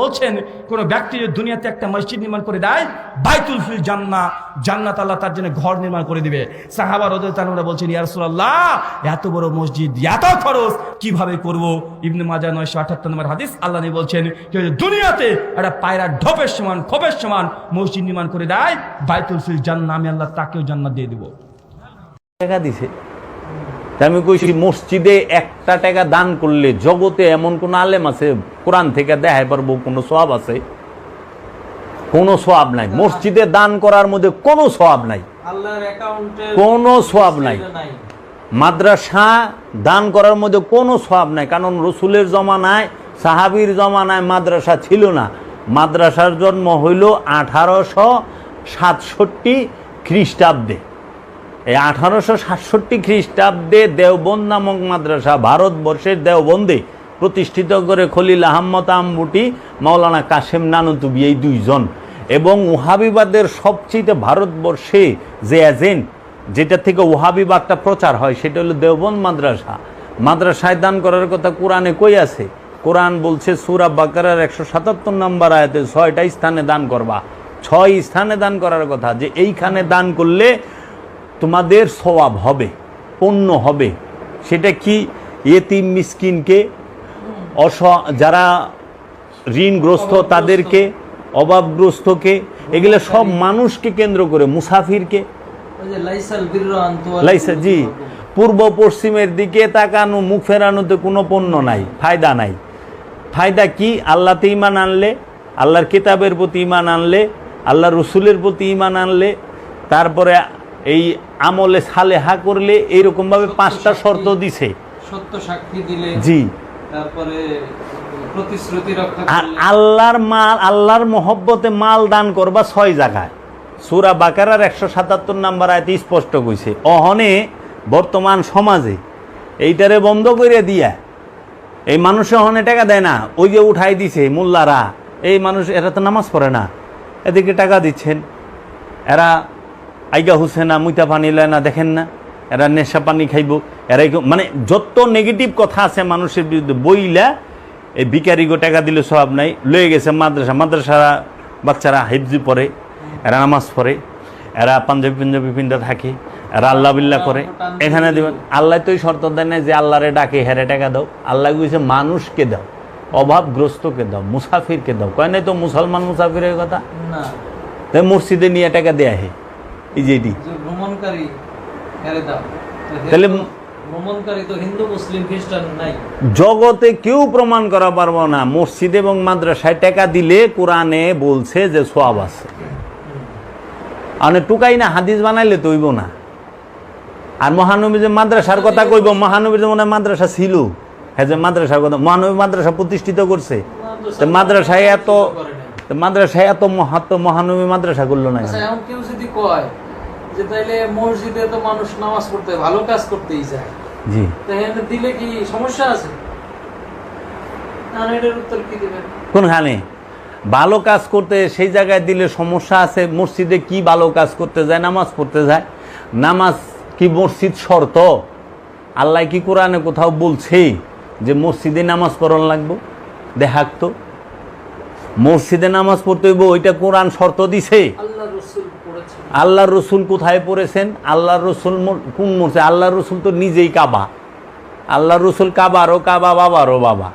বলছেন, কোন ব্যক্তি যদি দুনিয়াতে একটা মসজিদ নির্মাণ করে দেয়, বাইতুল ফিল জান্না, জান্নাত আল্লাহ তার জন্য ঘর নির্মাণ করে দিবে। বলছেন ইয়ারসুল্লাহ এত বড় মসজিদ, এত খরচ, কীভাবে করব? ইবনে মাজা নয়শো আঠাত্তর নম্বর হাদিস আল্লাহ বলছেন, কেউ দুনিয়াতে একটা পায়রা ঢপের সমান, খোপের সমান মসজিদ নির্মাণ করে দেয়, বাইতুল ফিল জান্না, আমি আল্লাহ তাকেও জান্নাত দিয়ে দিব। টাকা দিছে। আমি কইছি মসজিদে একটা টাকা দান করলে জগতে এমন কোন আলেম আছে? কোরআন থেকে দেখাই পারব কোনো সব আছে? কোনো সব নাই। মসজিদে দান করার মধ্যে কোনো সব নাই। কোনো সওয়াব নাই। মাদ্রাসা দান করার মধ্যে কোনো সব নাই। কারণ রসুলের জমানায় সাহাবির জমানায় মাদ্রাসা ছিল না। মাদ্রাসার জন্ম হইল আঠারোশো সাতষট্টি খ্রিস্টাব্দে। এই আঠারোশো সাতষট্টি খ্রিস্টাব্দে দেওবন্দ নামক মাদ্রাসা ভারতবর্ষের দেওবন্দে প্রতিষ্ঠিত করে খলিল আহম্মদ আম্বুটি, মাওলানা কাশেম নানুতুবি এই দুইজন। এবং ওহাবিবাদের সবচেয়ে ভারতবর্ষে যে এজেন্ট যেটা থেকে ওহাবিবাদটা প্রচার হয়, সেটা হলো দেওবন্দ মাদ্রাসা। মাদ্রাসায় দান করার কথা কোরআনে কই আছে? কোরআন বলছে, সুরা বাকারার একশো সাতাত্তর নম্বর আয়াতে ছয়টা স্থানে দান করবা। ছয় স্থানে দান করার কথা যে এইখানে দান করলে তোমাদের সওয়াব হবে, পণ্য হবে। সেটা কি এতিম মিসকিনকে? অস, যারা ঋণগ্রস্ত তাদেরকে, অভাবগ্রস্তকে, এগুলো সব মানুষকে কেন্দ্র করে, মুসাফিরকে। লাইসা, জি, পূর্ব পশ্চিমের দিকে তাকানো, মুখ ফেরানোতে কোনো পণ্য নাই, ফায়দা নাই। ফায়দা কি? আল্লাহতে ইমান আনলে, আল্লাহর কিতাবের প্রতি ইমান আনলে আল্লাহ রসুলের প্রতি ইমান আনলে, তারপরে এই আমলে সালেহা করলে এইরকমভাবে পাঁচটা শর্ত দিছে। সত্য সাক্ষী দিলে জি। তারপরে প্রতিশ্রুতি রক্ষা আর আল্লাহর মাল আল্লাহর মহব্বতে মাল দান করবা ছয় জায়গায়। সুরা বাকারার একশো সাতাত্তর নাম্বার আয়তে স্পষ্ট কইছে অহনে বর্তমান সমাজে এইটারে বন্ধ করে দিয়া এই মানুষ অহনে টাকা দেয় না ওই যে উঠাই দিছে মোল্লারা এই মানুষ এরা তো নামাজ পড়ে না এদিকে টাকা দিচ্ছেন। এরা আইগা হুসেনা মুইতা পানি লয় না দেখেন না? এরা নেশা পানি খাইব। এরা মানে যত নেগেটিভ কথা আছে মানুষের বিরুদ্ধে বইলা এই ভিকারিগো টাকা দিলে সব নাই লয়ে গেছে মাদ্রাসা। মাদ্রাসারা বাচ্চারা হেফজি পড়ে এরা নামাজ পড়ে এরা পাঞ্জাবি পাঞ্জাবি পিন্ডা থাকে এরা আল্লাহ বিল্লাহ করে। এখানে দিবেন আল্লাহ তো শর্ত দেয় না যে আল্লাহরে ডাকে হেরে টাকা দাও। আল্লাহ কইছে মানুষকে দাও অভাবগ্রস্তকে দাও মুসাফিরকে দাও। কয় নাই তো মুসলমান মুসাফিরের কথা? না। তাই মসজিদে নিয়ে টাকা দেয়া হে। এই যে এটি ভ্রমণকারী তো তাহলে জগতে কেউ প্রমাণ করা পারব না। মসজিদ এবং মাদ্রাসায় টাকা দিলে কোরআনে বলছে যে সোয়াব আছে। মানে টুকাই না হাদিস বানাইলে তো হইব না। আর মহানবী যে মাদ্রাসার কথা কইব মহানবীর যে মনে মাদ্রাসা ছিল। হ্যাঁ যে মাদ্রাসার কথা মহানবী মাদ্রাসা প্রতিষ্ঠিত করছে। তো মাদ্রাসায় এত মাদ্রাসায় এত মহাত্ম মহানবী মাদ্রাসা করল না আচ্ছা কেউ যদি কয় যে তাইলে মসজিদে তো মানুষ নামাজ পড়তে ভালো কাজ করতেই যায়। জি। তো এখানে দিলে কি সমস্যা আছে? এটার উত্তর কি দেবেন? কোনখানে ভালো কাজ করতে সেই জায়গায় দিলে সমস্যা আছে মসজিদে কি ভালো কাজ করতে যায় নামাজ পড়তে যায়? নামাজ কি মসজিদ শর্ত? আল্লাহ কি কোরআনে কোথাও বলছে যে মসজিদে নামাজ পড়ন লাগবো? দেখাক তো। মসজিদে নামাজ পড়তে হইব ওইটা কোরআন শর্ত দিছে। আল্লাহর রসুল কোথায় পড়েছেন? আল্লাহর রসুল কোন মরছে আল্লাহর রসুল তো নিজেই কাবা। আল্লাহর রসুল কাবারও কাবা, বাবারও বাবা।